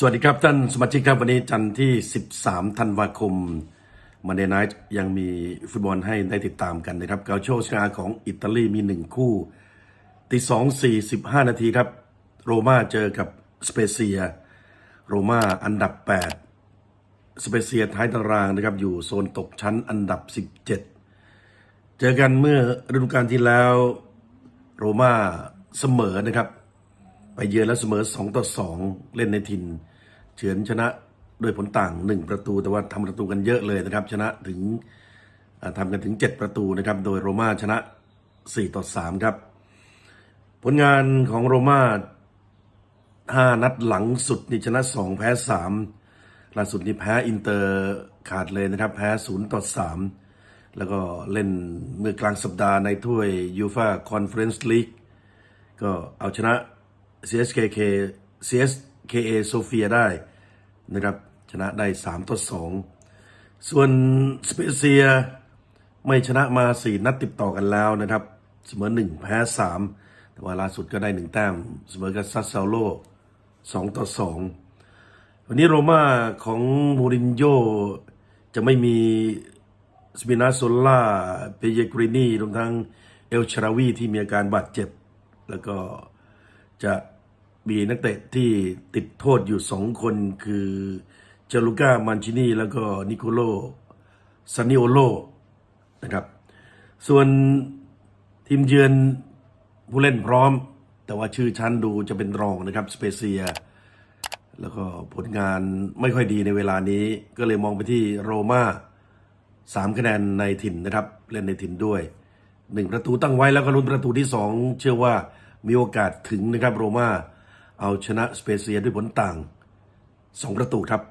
สวัสดีครับท่านสมาชิกครับวันนี้จันทร์ที่ 13 ธันวาคมมันเดย์ไนท์ยังมีฟุตบอลให้ได้ติดตามกันนะครับเกาโชชนาของอิตาลีมีหนึ่งคู่ตีสองสี่สิบห้านาทีครับ โรม่าเจอกับสเปเซีย โรม่าอันดับ 8 สเปเซียท้ายตารางนะครับ อยู่โซนตกชั้นอันดับ 17 เจอกันเมื่อฤดูกาลที่แล้ว โรม่าเสมอนะครับ ไปเยือนแล้วเสมอ 2 ต่อ 2 เล่นในถิ่นเฉือนชนะด้วยผลต่าง 1 ประตูแต่ว่าทำประตูกันเยอะเลยนะครับ ชนะถึงทำกันถึง 7 ประตูนะครับ โดยโรม่าชนะ 4 ต่อ 3 ครับ ผลงานของโรม่า 5 นัดหลังสุดนี่ชนะ 2 แพ้ 3 ล่าสุดนี่แพ้อินเตอร์ขาดเลยนะครับ แพ้ 0 ต่อ 3 แล้วก็เล่นเมื่อกลางสัปดาห์ในถ้วยยูฟาคอนเฟอเรนซ์ลีกก็เอาชนะ CSKK CSKA โซเฟียได้นะครับชนะได้ 3ต่อ2 ส่วนสเปเซียไม่ชนะมา 4 นัดติดต่อกันแล้วนะครับ เสมอ 1 แพ้ 3 แต่ว่าล่าสุดก็ได้ 1 แต้ม เสมอกับซัสเซาโล2ต่อ 2 วันนี้โรม่าของมูรินโญ่จะไม่มีสปินาโซล่าเปเยกรินีรวมทั้งเอลชาราวีที่มีอาการบาดเจ็บ แล้วก็ จะมีนักเตะที่ติดโทษอยู่สองคนคือเจลูก้ามันชินีแล้วก็นิโคโลซานิโอโลนะครับ ส่วนทีมเยือนผู้เล่นพร้อม แต่ว่าชื่อชั้นดูจะเป็นรองนะครับ สเปเซีย แล้วก็ผลงานไม่ค่อยดีในเวลานี้ ก็เลยมองไปที่โรม่าสามคะแนนในถิ่นนะครับ เล่นในถิ่นด้วยหนึ่งประตูตั้งไว้แล้วก็ลุ้นประตูที่สองเชื่อว่า มีโอกาสถึงนะครับโรม่าเอาชนะสเปเซียด้วยผลต่างสองประตูครับ